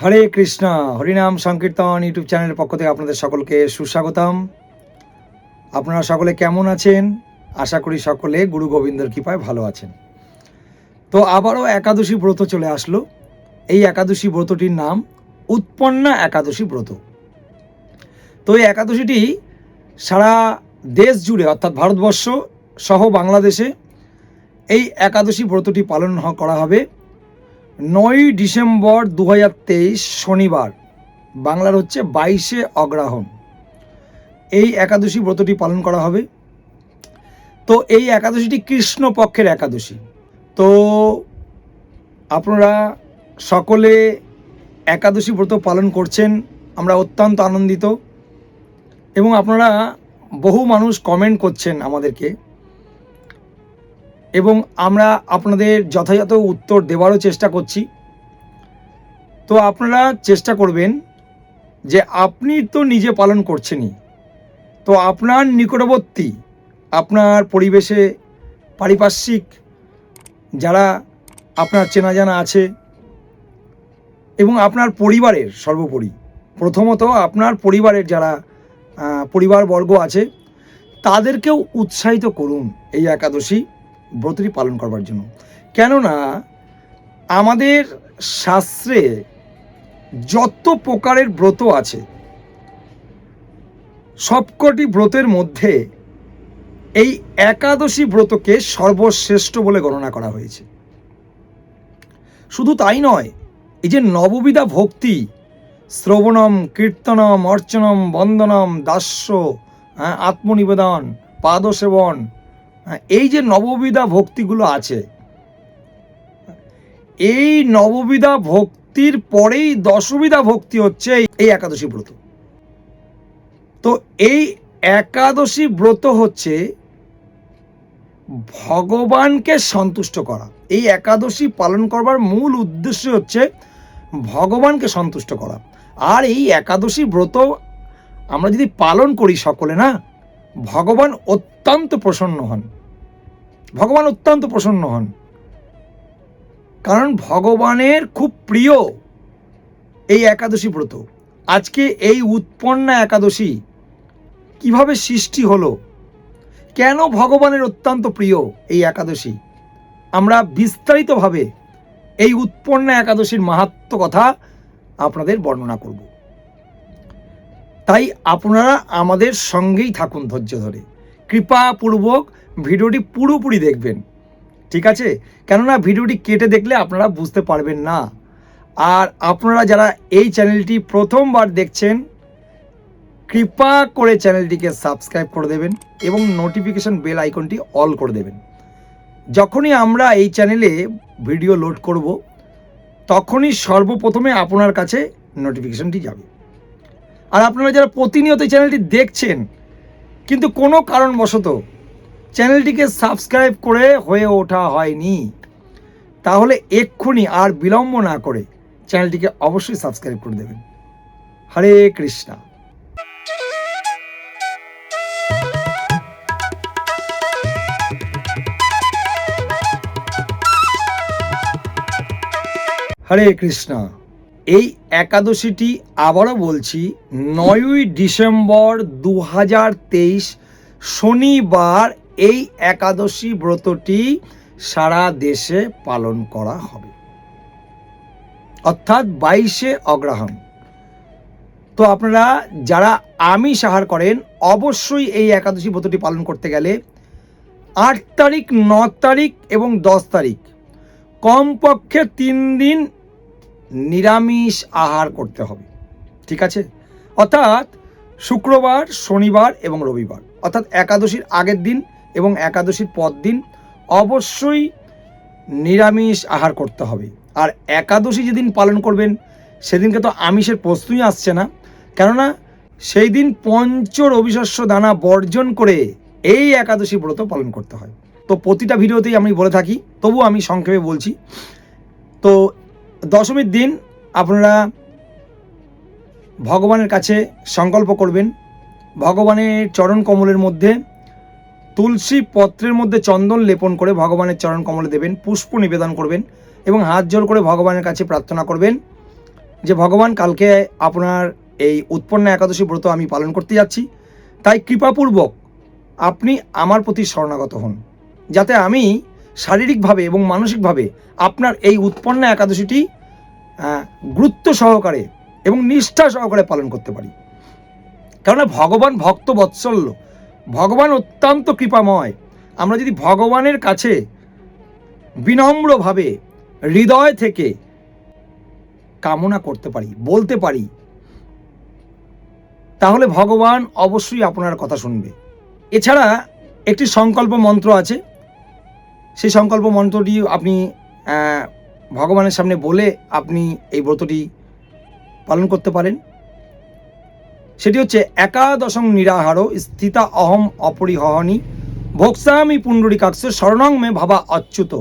হরে কৃষ্ণ, হরিনাম সংকীর্তন ইউটিউব চ্যানেলের পক্ষ থেকে আপনাদের সকলকে সুস্বাগতম। আপনারা সকলে কেমন আছেন? আশা করি সকলে গুরু গোবিন্দর কৃপায় ভালো আছেন। তো আবারও একাদশী ব্রত চলে আসলো। এই একাদশী ব্রতটির নাম উৎপন্না একাদশী ব্রত। তো এই একাদশীটি সারা দেশ জুড়ে, অর্থাৎ ভারতবর্ষ সহ বাংলাদেশে এই একাদশী ব্রতটি পালন করা হবে। নয়ই ডিসেম্বর দু হাজার তেইশ শনিবার, বাংলার হচ্ছে বাইশে অগ্রহণ এই একাদশী ব্রতটি পালন করা হবে। তো এই একাদশীটি কৃষ্ণ পক্ষের একাদশী। তো আপনারা সকলে একাদশী ব্রত পালন করছেন, আমরা অত্যন্ত আনন্দিত। এবং আপনারা বহু মানুষ কমেন্ট করছেন আমাদেরকে। এবং আমরা আপনাদের যথাযথ উত্তর দেওয়ারও চেষ্টা করছি। তো আপনারা চেষ্টা করবেন যে আপনি তো নিজে পালন করছেনই। তো আপনার নিকটবর্তী, আপনার পরিবেশে পারিপার্শ্বিক যারা আপনার চেনা জানা আছে এবং আপনার পরিবারের সর্বোপরি, প্রথমত আপনার পরিবারের যারা পরিবারবর্গ আছে, তাদেরকেও উৎসাহিত করুন এই একাদশী। ব্রতটি পালন করবার জন্য। কেননা আমাদের শাস্ত্রে যত প্রকারের ব্রত আছে সবকটি ব্রতের মধ্যে এই একাদশী ব্রতকে সর্বশ্রেষ্ঠ বলে গণনা করা হয়েছে। শুধু তাই নয় এই যে নববিধা ভক্তি শ্রবণম কীর্তনম অর্চনম বন্দনম দাস্য হ্যাঁ, আত্মনিবেদন পাদসেবন এই যে নববিধা ভক্তিগুলো আছে, এই নববিধা ভক্তির পরেই দশবিধা ভক্তি হচ্ছে এই- এই একাদশী ব্রত। তো এই একাদশী ব্রত হচ্ছে ভগবানকে সন্তুষ্ট করা। এই একাদশী পালন করবার মূল উদ্দেশ্য হচ্ছে ভগবানকে সন্তুষ্ট করা। আর এই একাদশী ব্রত আমরা যদি পালন করি সকলে না, ভগবান অত্যন্ত প্রসন্ন হন। ভগবান অত্যন্ত প্রসন্ন হন। কারণ ভগবানের খুব প্রিয় এই একাদশী ব্রত। আজকে এই উৎপন্না একাদশী কীভাবে সৃষ্টি হলো? কেন ভগবানের অত্যন্ত প্রিয় এই একাদশী? আমরা বিস্তারিতভাবে এই উৎপন্না একাদশীর মাহাত্ম কথা আপনাদের বর্ণনা করব। তাই আপনারা আমাদের সঙ্গেই থাকুন ধৈর্য ধরে। কৃপাপূর্বক ভিডিওটি পুরোপুরি দেখবেন, ঠিক আছে? কেননা ভিডিওটি কেটে দেখলে আপনারা বুঝতে পারবেন না। আর আপনারা যারা এই চ্যানেলটি প্রথমবার দেখছেন, কৃপা করে চ্যানেলটিকে সাবস্ক্রাইব করে দেবেন এবং নোটিফিকেশন বেল আইকনটি অল করে দেবেন। যখনই আমরা এই চ্যানেলে ভিডিও লোড করব, তখনই সর্বপ্রথমে আপনার কাছে নোটিফিকেশনটি যাবে। আর আপনারা যারা প্রতিনিয়ত চ্যানেলটি দেখছেন, কিন্তু কোনো কারণবশত চ্যানেলটিকে সাবস্ক্রাইব করে হয়ে ওঠা হয়নি। তাহলে এক্ষুনি আর বিলম্ব না করে চ্যানেলটিকে অবশ্যই সাবস্ক্রাইব করে দেবেন। হরে কৃষ্ণা। হরে কৃষ্ণ। এই একাদশীটি আবারও বলছি, নয়ই ডিসেম্বর দু হাজার তেইশ শনিবার এই একাদশী ব্রতটি সারা দেশে পালন করা হবে। অর্থাৎ বাইশে অগ্রহণ তো আপনারা যারা আমিষ আহার করেন, অবশ্যই এই একাদশী ব্রতটি পালন করতে গেলে আট তারিখ, ন তারিখ এবং দশ তারিখ কমপক্ষে তিন দিন নিরামিষ আহার করতে হবে। ঠিক আছে? অর্থাৎ শুক্রবার, শনিবার এবং রবিবার। অর্থাৎ একাদশীর আগের দিন এবং একাদশীর পর দিন অবশ্যই নিরামিষ আহার করতে হবে। আর একাদশী যেদিন পালন করবেন, সেদিনকে তো আমিষের প্রশ্নই আসছে না। কেননা সেই দিন পঞ্চ রবিশস্য দানা বর্জন করে এই একাদশী ব্রত পালন করতে হয়। তো প্রতিটা ভিডিওতেই আমি বলে থাকি তবু আমি সংক্ষেপে বলছি। তো দশমীর দিন আপনারা ভগবানের কাছে সংকল্প করবেন। ভগবানের চরণ কমলের মধ্যে তুলসী পত্রের মধ্যে চন্দন লেপন করে ভগবানের চরণ কমলে দেবেন, পুষ্প নিবেদন করবেন এবং হাত জোর করে ভগবানের কাছে প্রার্থনা করবেন যে, ভগবান, কালকে আপনার এই উৎপন্ন একাদশী ব্রত আমি পালন করতে যাচ্ছি। তাই কৃপাপূর্বক আপনি আমার প্রতি শরণাগত হন, যাতে আমি শারীরিকভাবে এবং মানসিকভাবে আপনার এই উৎপন্ন একাদশীটি গুরুত্ব সহকারে এবং নিষ্ঠা সহকারে পালন করতে পারি। কেননা ভগবান ভক্ত বৎসল্য ভগবান অত্যন্ত কৃপাময়। আমরা যদি ভগবানের কাছে বিনম্রভাবে হৃদয় থেকে কামনা করতে পারি, বলতে পারি, তাহলে ভগবান অবশ্যই আপনার কথা শুনবে। এছাড়া একটি সংকল্প মন্ত্র আছে। সেই সংকল্প মন্ত্রটি আপনি ভগবানের সামনে বলে আপনি এই ব্রতটি পালন করতে পারেন। সেটি হচ্ছে একাদশং নিরাহার স্থিতা অহম অপরিহনি ভোক্সামি পুণ্ডরিকাক্ষ শরণং মে ভাবা অচ্যুত।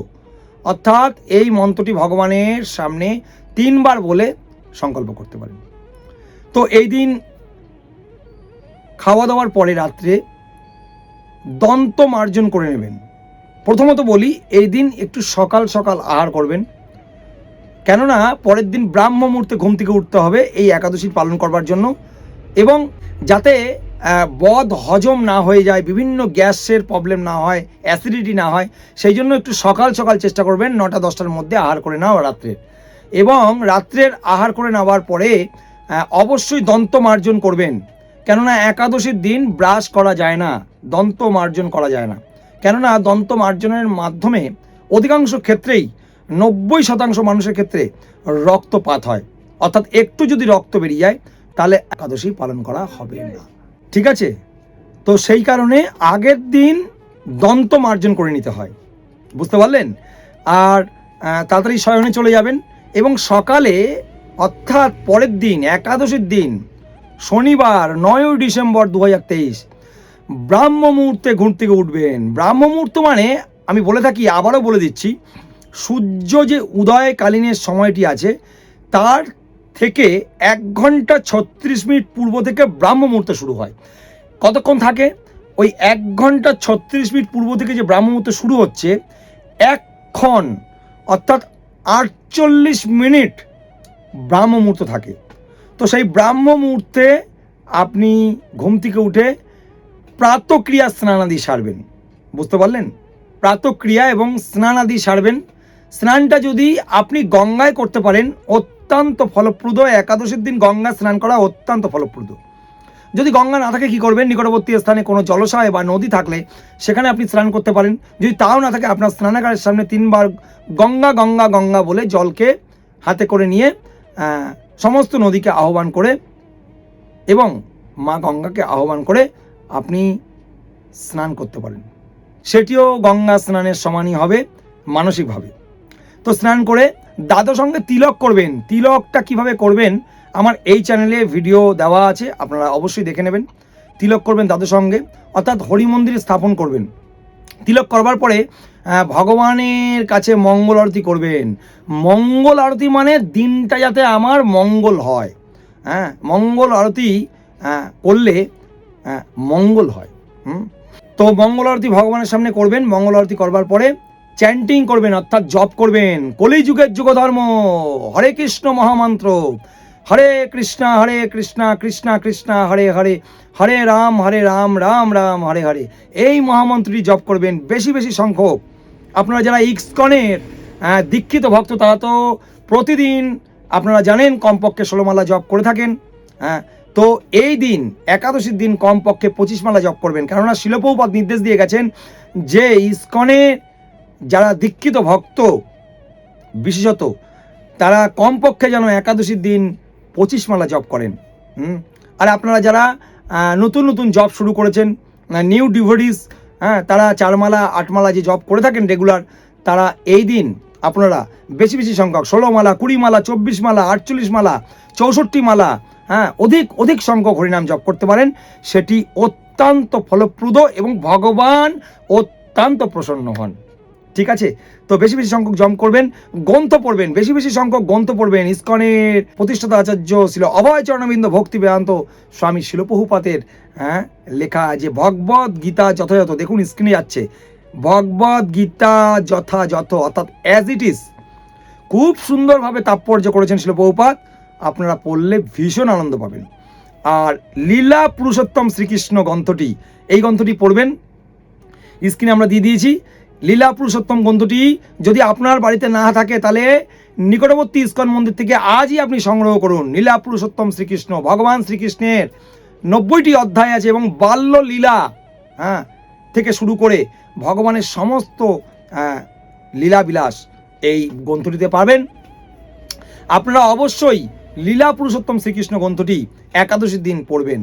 অর্থাৎ এই মন্ত্রটি ভগবানের সামনে তিনবার বলে সংকল্প করতে পারেন। তো এই দিন খাওয়া দাওয়ার পরে রাত্রে দন্ত মার্জন করে নেবেন। প্রথমত বলি, এই দিন একটু সকাল সকাল আহার করবেন। কেননা পরের দিন ব্রাহ্ম মুহূর্তে ঘুম থেকে উঠতে হবে, এই একাদশী পালন করবার জন্য। এবং যাতে বদ হজম না হয়ে যায়, বিভিন্ন গ্যাসের প্রবলেম না হয় অ্যাসিডিটি না হয়, সেই জন্য একটু সকাল সকাল চেষ্টা করবেন নটা দশটার মধ্যে আহার করে নেওয়া রাত্রের। এবং রাত্রের আহার করে নেওয়ার পরে অবশ্যই দন্ত মার্জন করবেন। কেননা একাদশীর দিন ব্রাশ করা যায় না, দন্ত মার্জন করা যায় না। কেননা দন্ত মার্জনের মাধ্যমে অধিকাংশ ক্ষেত্রেই নব্বই শতাংশ মানুষের ক্ষেত্রে রক্তপাত হয়। অর্থাৎ একটু যদি রক্ত বেরিয়ে যায় তাহলে একাদশী পালন করা হবে না। ঠিক আছে? তো সেই কারণে আগের দিন দন্ত মার্জন করে নিতে হয়। বুঝতে পারলেন? আর তাড়াতাড়ি শয়নে চলে যাবেন এবং সকালে, অর্থাৎ পরের দিন, একাদশীর দিন, শনিবার, নয়ই ডিসেম্বর দু হাজার তেইশ, ব্রাহ্ম মুহূর্তে ঘুম থেকে উঠবেন। ব্রাহ্ম মুহূর্ত মানে আমি বলে থাকি, আবারও বলে দিচ্ছি, সূর্য যে উদয়কালীনের সময়টি আছে, তার থেকে এক ঘণ্টা ছত্রিশ মিনিট পূর্ব থেকে ব্রাহ্ম মুহূর্ত শুরু হয়। কতক্ষণ থাকে? ওই এক ঘণ্টা ছত্রিশ মিনিট পূর্ব থেকে যে ব্রাহ্ম মুহূর্ত শুরু হচ্ছে একক্ষণ অর্থাৎ আটচল্লিশ মিনিট ব্রাহ্ম মুহূর্ত থাকে। তো সেই ব্রাহ্ম মুহূর্তে আপনি ঘুম থেকে উঠে প্রাতক্রিয়া স্নানাদি সারবেন। বুঝতে পারলেন? প্রাতক্রিয়া এবং স্নানাদি সারবেন। স্নানটা যদি আপনি গঙ্গায় করতে পারেন অত্যন্ত ফলপ্রদ। একাদশীর দিন গঙ্গা স্নান করা অত্যন্ত ফলপ্রদ। যদি গঙ্গা না থাকে, কি করবেন? নিকটবর্তী স্থানে কোনো জলাশয় বা নদী থাকলে সেখানে আপনি স্নান করতে পারেন। যদি তাও না থাকে, আপনার স্নানাগারের সামনে তিনবার গঙ্গা গঙ্গা গঙ্গা বলে জলকে হাতে করে নিয়ে সমস্ত নদীকে আহ্বান করে এবং মা গঙ্গাকে আহ্বান করে আপনি স্নান করতে পারেন। সেটিও গঙ্গা স্নানের সমানই হবে, মানসিকভাবে। তো স্নান করে দাদর সঙ্গে তিলক করবেন। তিলকটা কীভাবে করবেন, আমার এই চ্যানেলে ভিডিও দেওয়া আছে, আপনারা অবশ্যই দেখে নেবেন। তিলক করবেন দাদুর সঙ্গে, অর্থাৎ হরি মন্দির স্থাপন করবেন। তিলক করবার পরে ভগবানের কাছে মঙ্গল আরতি করবেন। মঙ্গল আরতি মানে দিনটা যাতে আমার মঙ্গল হয়। হ্যাঁ মঙ্গল আরতি করলে মঙ্গল হয়। তো মঙ্গল আরতি ভগবানের সামনে করবেন। মঙ্গল আরতি করবার পরে চ্যান্টিং করবেন, অর্থাৎ জপ করবেন। কলিযুগের যুগধর্ম, হরে কৃষ্ণ মহামন্ত্র। হরে কৃষ্ণা হরে কৃষ্ণা কৃষ্ণা কৃষ্ণা, হরে হরে। হরে রাম হরে রাম রাম রাম, হরে হরে। এই মহামন্ত্রটি জপ করবেন বেশি বেশি সংখ্যক। আপনারা যারা ইক্সকনের দীক্ষিত ভক্ত, তারা তো প্রতিদিন আপনারা জানেন কমপক্ষে ষোলো মালা জপ করে থাকেন হ্যাঁ। তো এই দিন, একাদশীর দিন কমপক্ষে পঁচিশ মালা জপ করবেন। কেননা শিলপৌপাত নির্দেশ দিয়ে গেছেন যে ইস্কনে যারা দীক্ষিত ভক্ত, বিশেষত তারা কমপক্ষে যেন একাদশীর দিন পঁচিশ মালা জপ করেন, হুম? আর আপনারা যারা নতুন নতুন জব শুরু করেছেন নিউ ডিভোডিস হ্যাঁ তারা চারমালা আটমালা যে জব করে থাকেন রেগুলার তারা এই দিন আপনারা বেশি বেশি সংখ্যক, ষোলো মালা, কুড়ি মালা, চব্বিশ মালা, আটচল্লিশ মালা, চৌষট্টি মালা হ্যাঁ অধিক অধিক সংখ্যক হরিনাম জপ করতে পারেন, সেটি অত্যন্ত ফলপ্রদ এবং ভগবান অত্যন্ত প্রসন্ন হন। ঠিক আছে? তো বেশি বেশি সংখ্যক জম করবেন, গ্রন্থ পড়বেন। বেশি বেশি সংখ্যক গ্রন্থ পড়বেন। ইস্কনের প্রতিষ্ঠাতা আচার্য ছিল অভয় চরণবিন্দ ভক্তি বেদান্ত স্বামী শিলপ্রভুপাতের হ্যাঁ লেখা যে ভগবদ গীতা যথাযথ। দেখুন, স্ক্রিনে যাচ্ছে। ভগবদ গীতা যথাযথ, অর্থাৎ অ্যাজ ইট ইজ খুব সুন্দরভাবে তাৎপর্য করেছেন শিলপ্রভুপাত আপনারা পড়লে ভীষণ আনন্দ পাবেন। আর লীলা পুরুষোত্তম শ্রীকৃষ্ণ গ্রন্থটি, এই গ্রন্থটি পড়বেন। স্ক্রিনে আমরা দিয়ে দিয়েছি। লীলা পুরুষোত্তম গ্রন্থটি যদি আপনার বাড়িতে না থাকে তাহলে নিকটবর্তী ইস্কন মন্দির থেকে আজই আপনি সংগ্রহ করুন। লীলা পুরুষোত্তম শ্রীকৃষ্ণ ভগবান শ্রীকৃষ্ণের নব্বইটি অধ্যায় আছে এবং বাল্য লীলা হ্যাঁ থেকে শুরু করে ভগবানের সমস্ত আহ, লীলাবিলাস এই গ্রন্থটিতে পাবেন। আপনারা অবশ্যই লীলা পুরুষোত্তম শ্রীকৃষ্ণ গ্রন্থটি একাদশীর দিন পড়বেন।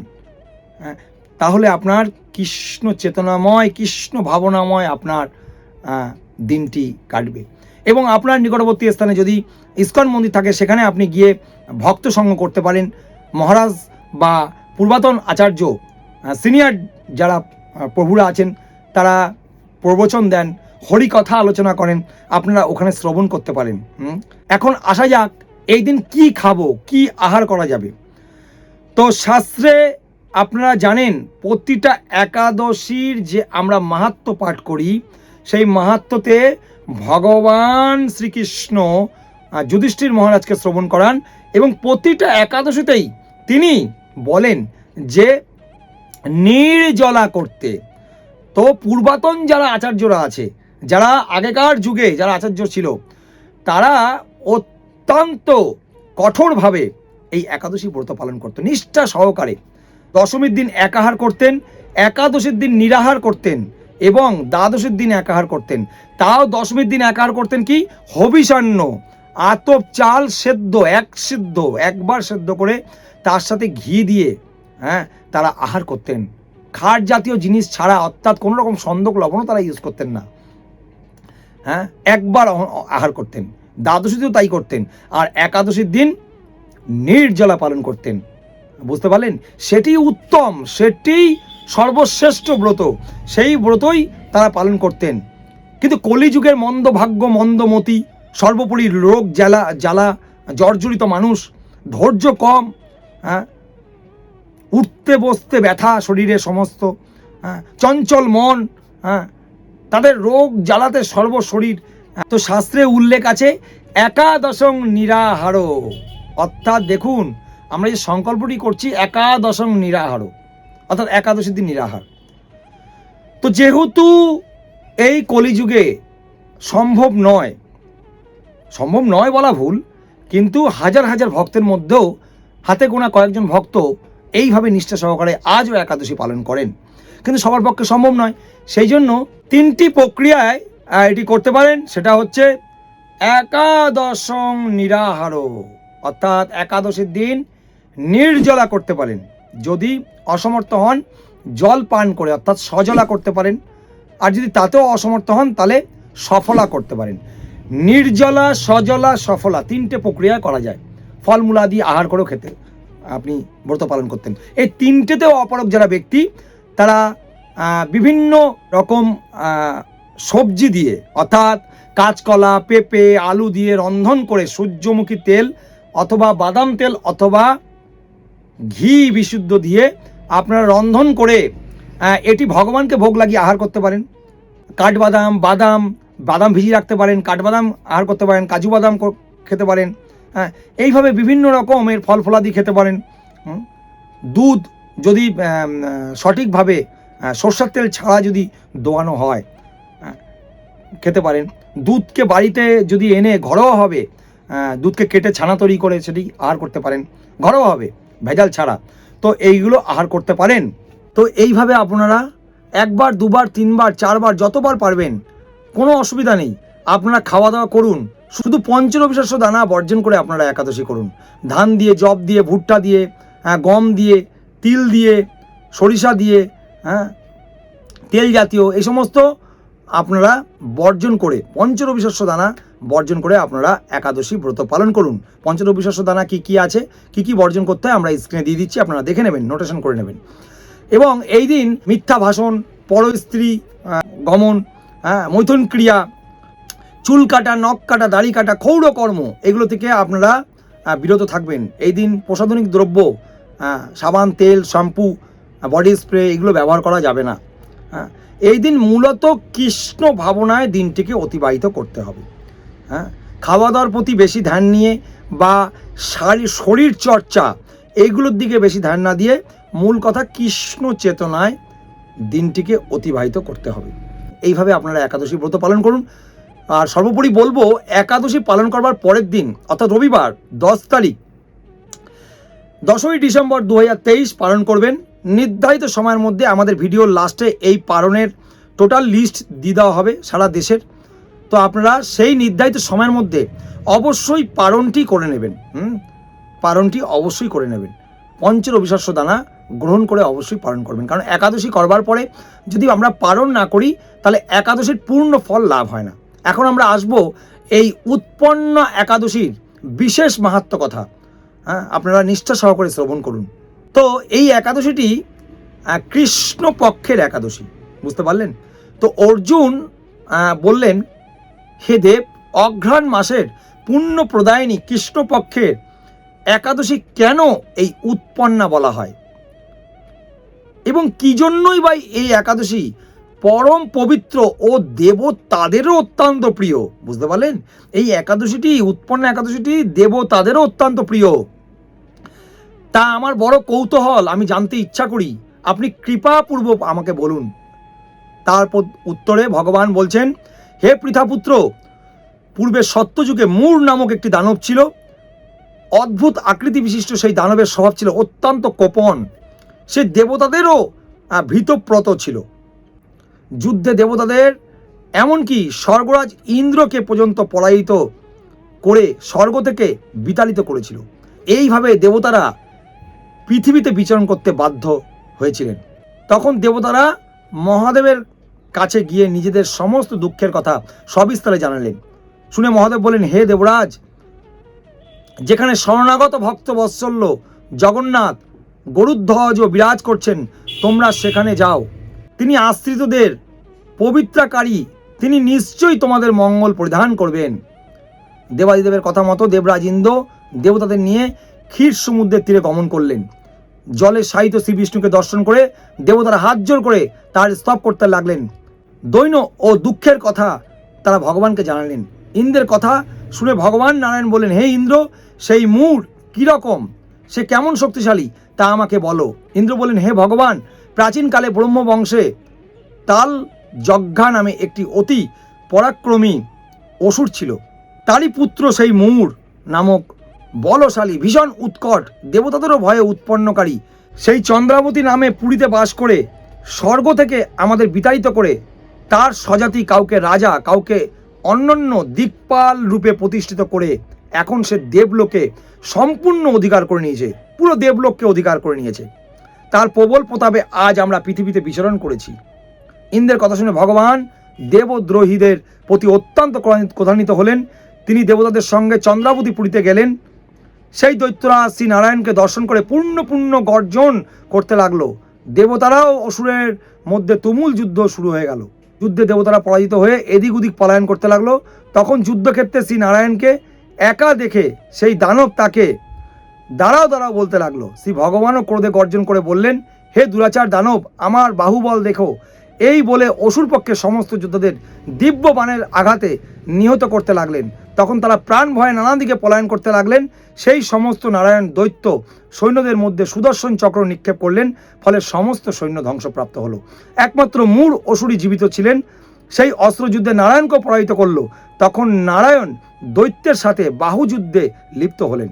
হ্যাঁ, তাহলে আপনার কৃষ্ণ চেতনাময় কৃষ্ণ ভাবনাময় আপনার দিনটি কাটবে। এবং আপনার নিকটবর্তী স্থানে যদি ইস্কন মন্দির থাকে, সেখানে আপনি গিয়ে ভক্ত সঙ্গ করতে পারেন। মহারাজ বা পূর্বাতন আচার্য সিনিয়র যারা প্রভুরা আছেন, তারা প্রবচন দেন, হরিকথা আলোচনা করেন, আপনারা ওখানে শ্রবণ করতে পারেন। এখন আসা যাক, এই দিন কী খাব, কি আহার করা যাবে? তো শাস্ত্রে আপনারা জানেন, প্রতিটা একাদশীর যে আমরা মাহাত্ম পাঠ করি সেই মাহাত্মতে ভগবান শ্রীকৃষ্ণ যুধিষ্ঠির মহারাজকে শ্রবণ করান এবং প্রতিটা একাদশীতেই তিনি বলেন যে, নির্জলা করতে। তো পূর্বাতন যারা আচার্যরা আছে, যারা আগেকার যুগে যারা আচার্য ছিল, তারা অত্যন্ত কঠোরভাবে এই একাদশী ব্রত পালন করতো নিষ্ঠা সহকারে। দশমীর দিন একাহার করতেন, একাদশীর দিন নিরাহার করতেন। এবং দ্বাদশীর দিন একাহার করতেন। তাও দশমীর দিন একাহার করতেন কি? হবিষান্ন। আতপ চাল সেদ্ধ, এক সিদ্ধ, একবার সেদ্ধ করে তার সাথে ঘি দিয়ে হ্যাঁ তারা আহার করতেন। খাট জাতীয় জিনিস ছাড়া অর্থাৎ কোনো রকম সন্দক লবণও তারা ইউজ করতেন না। হ্যাঁ একবার আহার করতেন। দ্বাদশীতেও তাই করতেন। আর একাদশীর দিন নির্জলা পালন করতেন। বুঝতে পারলেন? সেটি উত্তম, সেটি সর্বশ্রেষ্ঠ ব্রত। সেই ব্রতই তারা পালন করতেন। কিন্তু কলিযুগের মন্দ ভাগ্য মন্দমতি সর্বোপরি রোগ জ্বালা জ্বালা জর্জরিত মানুষ ধৈর্য কম হ্যাঁ উঠতে বসতে ব্যথা শরীরে সমস্ত হ্যাঁ চঞ্চল মন হ্যাঁ তাদের রোগ জ্বালাতে সর্বশরীর হ্যাঁ, তো শাস্ত্রে উল্লেখ আছে একাদশং নিরাহার। অর্থাৎ দেখুন আমরা যে সংকল্পটি করছি একাদশং নিরাহার। অর্থাৎ একাদশী দিন নিরাহার। তো যেহেতু এই কলিযুগে সম্ভব নয় সম্ভব নয় বলা ভুল, কিন্তু হাজার হাজার ভক্তের মধ্যেও হাতে গোনা কয়েকজন ভক্ত এইভাবে নিষ্ঠা সহকারে আজও একাদশী পালন করেন। কিন্তু সবার পক্ষে সম্ভব নয়। সেই জন্য তিনটি প্রক্রিয়ায় এটি করতে পারেন, সেটা হচ্ছে একাদশং নিরাহার, অর্থাৎ একাদশীর দিন নির্জলা করতে পারেন। যদি অসমর্থ হন, জল পান করে অর্থাৎ সজলা করতে পারেন। আর যদি তাতেও অসমর্থ হন, তাহলে সফলা করতে পারেন। নির্জলা, সজলা, সফলা তিনটে প্রক্রিয়া করা যায়। ফলমূলা দিয়ে আহার করেও খেতে আপনি ব্রত পালন করতেন। এই তিনটেতেও অপারক যারা ব্যক্তি, তারা বিভিন্ন রকম সবজি দিয়ে অর্থাৎ কাঁচকলা, পেঁপে, আলু দিয়ে রন্ধন করে সূর্যমুখী তেল অথবা বাদাম তেল অথবা ঘি বিশুদ্ধ দিয়ে আপনারা রন্ধন করে এটি ভগবানকে ভোগ লাগিয়ে আহার করতে পারেন। কাঠবাদাম বাদাম বাদাম ভিজিয়ে রাখতে পারেন কাঠবাদাম আহার করতে পারেন কাজু বাদাম খেতে পারেন হ্যাঁ এইভাবে বিভিন্ন রকমের ফল ফলাদি খেতে পারেন। দুধ যদি সঠিকভাবে সর্ষের তেল ছাড়া যদি দোয়ানো হয় হ্যাঁ, খেতে পারেন। দুধকে বাড়িতে যদি এনে ঘরোয়া হবে দুধকে কেটে ছানা তৈরি করে সেটি আহার করতে পারেন। ঘরোয়াভাবে। ভেজাল ছাড়া। তো এইগুলো আহার করতে পারেন। তো এইভাবে আপনারা একবার দুবার তিনবার চারবার যতবার পারবেন কোনো অসুবিধা নেই। আপনারা খাওয়া দাওয়া করুন। শুধু পঞ্চরবিশ্বাস্য দানা বর্জন করে আপনারা একাদশী করুন। ধান দিয়ে জব দিয়ে ভুট্টা দিয়ে হ্যাঁ, গম দিয়ে তিল দিয়ে সরিষা দিয়ে হ্যাঁ তেল জাতীয় এই সমস্ত আপনারা বর্জন করে পঞ্চরবিশস্য দানা বর্জন করে আপনারা একাদশী ব্রত পালন করুন। পঞ্চরবিশস্য দানা কি কি আছে? কি কি বর্জন করতে হয় আমরা স্ক্রিনে দিয়ে দিচ্ছি, আপনারা দেখে নেবেন নোটেশন করে নেবেন। এবং এই দিন মিথ্যা ভাষণ পর স্ত্রী গমন হ্যাঁ মৈথুন ক্রিয়া, চুল কাটা, নখ কাটা, দাড়ি কাটা, ক্ষৌর কর্ম, এগুলো থেকে আপনারা বিরত থাকবেন। এই দিন প্রসাধনিক দ্রব্য সাবান, তেল, শ্যাম্পু, বডি স্প্রে, এগুলো ব্যবহার করা যাবে না। হ্যাঁ এই দিন মূলত কৃষ্ণ ভাবনায় দিনটিকে অতিবাহিত করতে হবে। হ্যাঁ? খাওয়া দাওয়ার প্রতি বেশি ধ্যান নিয়ে বা শারীর চর্চা, এইগুলোর দিকে বেশি ধ্যান না দিয়ে মূল কথা কৃষ্ণ চেতনায় দিনটিকে অতিবাহিত করতে হবে। এইভাবে আপনারা একাদশী ব্রত পালন করুন। আর সর্বোপরি বলব, একাদশী পালন করবার পরের দিন, অর্থাৎ রবিবার, দশ তারিখ, দশই ডিসেম্বর দু হাজার তেইশ পালন করবেন। নির্ধারিত সময়ের মধ্যে আমাদের ভিডিওর লাস্টে এই পালনের টোটাল লিস্ট দিয়ে দেওয়া হবে সারা দেশের। তো আপনারা সেই নির্ধারিত সময়ের মধ্যে অবশ্যই পারণটি করে নেবেন হুম? পালনটি অবশ্যই করে নেবেন। পঞ্চের অবিশ্বাস্য দানা গ্রহণ করে অবশ্যই পালন করবেন। কারণ একাদশী করবার পরে যদি আমরা পালন না করি তাহলে একাদশীর পূর্ণ ফল লাভ হয় না। এখন আমরা আসব এই উৎপন্ন একাদশীর বিশেষ মাহাত্ম কথা। হ্যাঁ আপনারা নিষ্ঠা সহকারে শ্রবণ করুন। তো এই একাদশীটি আহ, কৃষ্ণ পক্ষের একাদশী বুঝতে পারলেন? তো অর্জুন বললেন হে দেব, অঘ্রাণ মাসের পুণ্য প্রদায়নী কৃষ্ণপক্ষের একাদশী কেন এই উৎপন্না বলা হয়? এবং কি জন্যই বা এই একাদশী পরম পবিত্র ও দেব তাদেরও অত্যন্ত প্রিয়? বুঝতে পারলেন? এই একাদশীটি, উৎপন্ন একাদশীটি দেব তাদেরও অত্যন্ত প্রিয়। তা আমার বড় কৌতূহল, আমি জানতে ইচ্ছা করি। আপনি কৃপাপূর্বক আমাকে বলুন। তারপর উত্তরে ভগবান বলছেন হে পৃথাপুত্র পূর্বে সত্যযুগে মূর নামক একটি দানব ছিল। অদ্ভুত আকৃতি বিশিষ্ট সেই দানবের স্বভাব ছিল অত্যন্ত কোপন। সে দেবতাদেরও ভীতপ্রত ছিল। যুদ্ধে দেবতাদের, এমনকি স্বর্গরাজ ইন্দ্রকে পর্যন্ত পলায়িত করে স্বর্গ থেকে বিতাড়িত করেছিল। এইভাবে দেবতারা পৃথিবীতে বিচরণ করতে বাধ্য হয়েছিলেন। তখন দেবতারা মহাদেবের কাছে গিয়ে নিজেদের সমস্ত দুঃখের কথা সবিস্তারে জানালেন। শুনে মহাদেব বলেন হে দেবরাজ, যেখানে শরণাগত ভক্ত বৎসল্য জগন্নাথ গরুধ্বজ ও বিরাজ করছেন, তোমরা সেখানে যাও। তিনি আশ্রিতদের পবিত্রাকারী, তিনি নিশ্চয়ই তোমাদের মঙ্গল পরিধান করবেন। দেবাদিদেবের কথা মতো দেবরাজ ইন্দ্র দেবতাদের নিয়ে ক্ষীর সমুদ্রের তীরে গমন করলেন। জলে সাহিত্য শ্রী বিষ্ণুকে দর্শন করে দেবতারা হাত জোর করে তার স্তব করতে লাগলেন। দৈন ও দুঃখের কথা তারা ভগবানকে জানালেন। ইন্দ্রের কথা শুনে ভগবান নারায়ণ বললেন, হে ইন্দ্র, সেই মূর কীরকম সে কেমন শক্তিশালী? তা আমাকে বলো। ইন্দ্র বললেন, হে ভগবান, প্রাচীনকালে ব্রহ্ম বংশে তাল যজ্ঞা নামে একটি অতি পরাক্রমী অসুর ছিল। তারই পুত্র সেই মূর নামক বলশালী, ভীষণ উৎকট, দেবতাদেরও ভয়ে উৎপন্নকারী। সেই চন্দ্রাবতী নামে পুরীতে বাস করে স্বর্গ থেকে আমাদের বিতাড়িত করে তার স্বজাতি কাউকে রাজা, কাউকে অন্যান্য দিকপাল রূপে প্রতিষ্ঠিত করে এখন সে দেবলোকে সম্পূর্ণ অধিকার করে নিয়েছে, পুরো দেবলোককে অধিকার করে নিয়েছে। তার প্রবল প্রতাপে আজ আমরা পৃথিবীতে বিচরণ করেছি। ইন্দ্রের কথা শুনে ভগবান দেবদ্রোহীদের প্রতি অত্যন্ত ক্রোধান্বিত- হলেন। তিনি দেবতাদের সঙ্গে চন্দ্রাবতী পুরীতে গেলেন। সেই দৈত্যরা শ্রী নারায়ণকে দর্শন করে পূর্ণ পূর্ণ গর্জন করতে লাগল। দেবতারাও অসুরের মধ্যে তুমুল যুদ্ধ শুরু হয়ে গেল। যুদ্ধে দেবতারা পরাজিত হয়ে এদিক ওদিক পলায়ন করতে লাগল। তখন যুদ্ধক্ষেত্রে শ্রী নারায়ণকে একা দেখে সেই দানব তাকে দাঁড়াও দাঁড়াও বলতে লাগল। শ্রী ভগবানও ক্রোধে গর্জন করে বললেন, হে দুরাচার দানব, আমার বাহুবল দেখো। এই বলে অসুর পক্ষে সমস্ত যোদ্ধাদের দিব্য বাণের আঘাতে নিহত করতে লাগলেন। তখন তারা প্রাণ ভয়ে নানা দিকে পলায়ন করতে লাগলেন। সেই সমস্ত নারায়ণ দৈত্য সৈন্যদের মধ্যে সুদর্শন চক্র নিক্ষেপ করলেন, ফলে সমস্ত সৈন্য ধ্বংসপ্রাপ্ত হলো। একমাত্র মূর অসুরই জীবিত ছিলেন, সেই অস্ত্রযুদ্ধে নারায়ণকে পরাজিত করল। তখন নারায়ণ দৈত্যের সাথে বাহুযুদ্ধে লিপ্ত হলেন।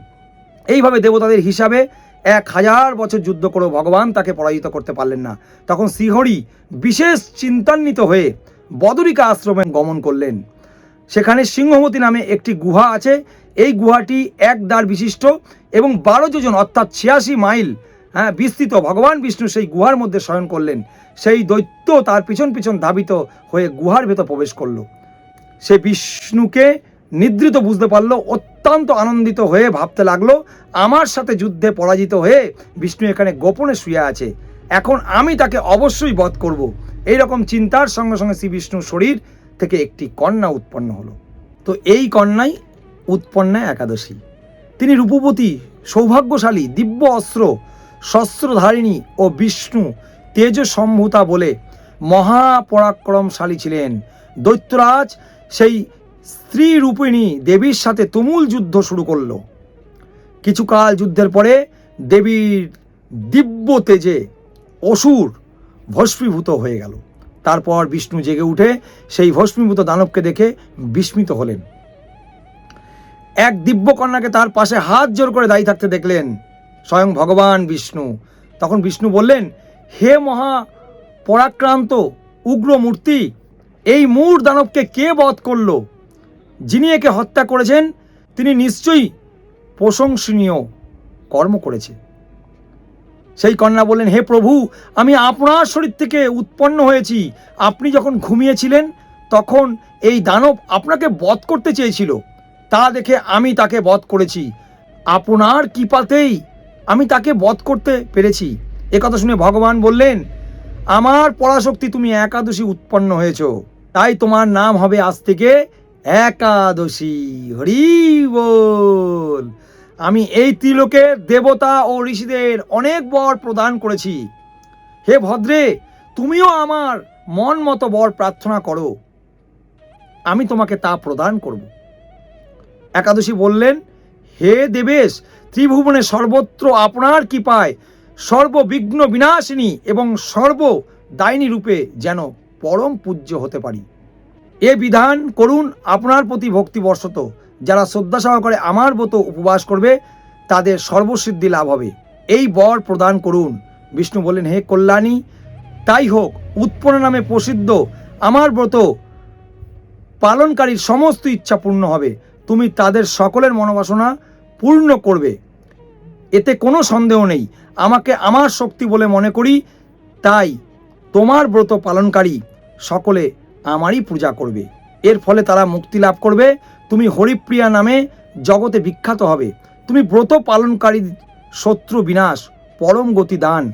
এইভাবে দেবতাদের হিসাবে এক হাজার বছর যুদ্ধ করেও ভগবান তাকে পরাজিত করতে পারলেন না। তখন শ্রীহরি বিশেষ চিন্তান্বিত হয়ে বদরিকা আশ্রমে গমন করলেন। সেখানে সিংহমতি নামে একটি গুহা আছে এই গুহাটি এক দ্বার বিশিষ্ট এবং বারো যোজন, অর্থাৎ ছিয়াশি মাইল হ্যাঁ বিস্তৃত। ভগবান বিষ্ণু সেই গুহার মধ্যে শয়ন করলেন। সেই দৈত্য তার পিছন পিছন ধাবিত হয়ে গুহার ভেতর প্রবেশ করল। সে বিষ্ণুকে নিদ্রিত বুঝতে পারল, অত্যন্ত আনন্দিত হয়ে ভাবতে লাগল, আমার সাথে যুদ্ধে পরাজিত হয়ে বিষ্ণু এখানে গোপনে শুয়ে আছে। এখন আমি তাকে অবশ্যই বধ করব। এই রকম চিন্তার সঙ্গে সঙ্গে শ্রী বিষ্ণুর শরীর থেকে একটি কন্যা উৎপন্ন হলো। তো এই কন্যাই উৎপন্না একাদশী। তিনি রূপবতী, সৌভাগ্যশালী, দিব্য অস্ত্র, শস্ত্রধারিণী ও বিষ্ণু তেজ সম্ভূতা বলে মহাপরাক্রমশালী ছিলেন। দৈত্যরাজ সেই স্ত্রী রূপিণী দেবীর সাথে তুমুল যুদ্ধ শুরু করল। কিছুকাল যুদ্ধের পরে দেবীর দিব্য তেজে অসুর ভস্মীভূত হয়ে গেল। তারপর বিষ্ণু জেগে উঠে সেই ভস্মীভূত দানবকে দেখে বিস্মিত হলেন। এক দিব্য কন্যাকে তার পাশে হাত জোর করে দাঁড়িয়ে থাকতে দেখলেন স্বয়ং ভগবান বিষ্ণু। তখন বিষ্ণু বললেন, হে মহা পরাক্রান্ত উগ্র মূর্তি, এই মূর দানবকে কে বধ করল? যিনি একে হত্যা করেছেন, তিনি নিশ্চয়ই প্রশংসনীয় কর্ম করেছে। সেই কন্যা বললেন, হে প্রভু, আমি আপনার শরীর থেকে উৎপন্ন হয়েছি। আপনি যখন ঘুমিয়েছিলেন, তখন এই দানব আপনাকে বধ করতে চেয়েছিল। তা দেখে আমি তাকে বধ করেছি। আপনার কৃপাতেই আমি তাকে বধ করতে পেরেছি। কথা শুনে ভগবান বললেন, আমার পরাশক্তি তুমি একাদশী উৎপন্ন হয়েছ। তাই তোমার নাম হবে আজ থেকে একাদশী। হরি বল। আমি এই ত্রিলোকের দেবতা ও ঋষিদের অনেক বর প্রদান করেছি। হে ভদ্রে, তুমিও আমার মন মতো বর প্রার্থনা করো। আমি তোমাকে তা প্রদান করব। একাদশী বললেন, হে দেবেশ, ত্রিভুবনে সর্বত্র আপনার কৃপায়, সর্ববিঘ্ন বিনাশিনী এবং সর্ব দায়নী রূপে যেন পরম পূজ্য হতে পারি। এ বিধান করুন আপনার প্রতি ভক্তিবর্ষত যারা শ্রদ্ধা সহকারে আমার মতো উপবাস করবে, তাদের সর্বসিদ্ধি লাভ হবে। এই বর প্রদান করুন। বিষ্ণু বললেন, হে কল্যাণী, তাই হোক, উৎপন্ন নামে প্রসিদ্ধ। আমার ব্রত পালনকারীর সমস্ত ইচ্ছা পূর্ণ হবে। তুমি তাদের সকলের মনোবাসনা পূর্ণ করবে। এতে কোনো সন্দেহ নেই। আমাকে আমার শক্তি বলে মনে করি। তাই তোমার ব্রত পালনকারী সকলে আমারই পূজা করবে। এর ফলে তারা মুক্তি লাভ করবে। তুমি হরিপ্রিয়া নামে জগতে বিখ্যাত হবে। তুমি ব্রত পালনকারী শত্রু বিনাশ, পরম গতি দান,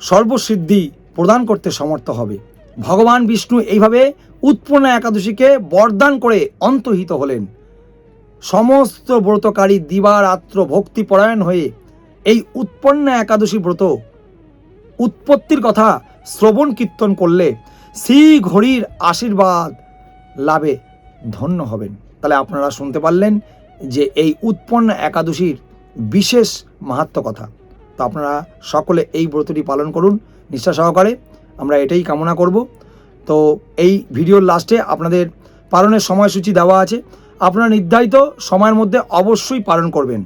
সর্বসিদ্ধি প্রদান করতে সমর্থ হবে। ভগবান বিষ্ণু এইভাবে উৎপন্ন একাদশীকে বরদান করে অন্তহিত হলেন। সমস্ত ব্রতকারী দিবারাত্র ভক্তিপরায়ণ হয়ে এই উৎপন্ন একাদশী ব্রত উৎপত্তির কথা শ্রবণ কীর্তন করলে শ্রী ঘড়ির আশীর্বাদ লাভে ধন্য হবেন। তাহলে আপনারা শুনতে পারলেন যে এই উৎপন্ন একাদশীর বিশেষ মাহাত্ম কথা। তো আপনারা সকলে এই ব্রতটি পালন করুন নিষ্ঠা সহকারে। আমরা এটাই কামনা করব। তো এই ভিডিওর লাস্টে আপনাদের পালনের সময়সূচি দেওয়া আছে। আপনারা নির্ধারিত সময়ের মধ্যে অবশ্যই পালন করবেন।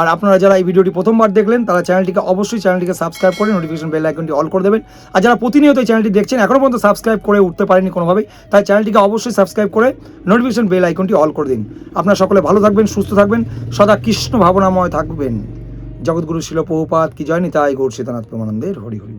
আর আপনারা যারা এই ভিডিওটি প্রথমবার দেখলেন, তারা চ্যানেলটিকে অবশ্যই চ্যানেলটিকে সাবস্ক্রাইব করে নোটিফিকেশন বেল আইকনটি অল করে দেবেন। আর যারা প্রতিনিয়ত এই চ্যানেলটি দেখছেন এখনও পর্যন্ত সাবস্ক্রাইব করে উঠতে পারেনি কোনোভাবেই, তাই চ্যানেলটিকে অবশ্যই সাবস্ক্রাইব করে নোটিফিকেশন বেল আইকনটি অল করে দিন। আপনারা সকলে ভালো থাকবেন, সুস্থ থাকবেন, সদা কৃষ্ণ ভাবনাময় থাকবেন। জগৎগুরু শিল প্রভুপাত কি জয় নিতাই গৌর সীতানাথ প্রমানন্দের, হরি হরি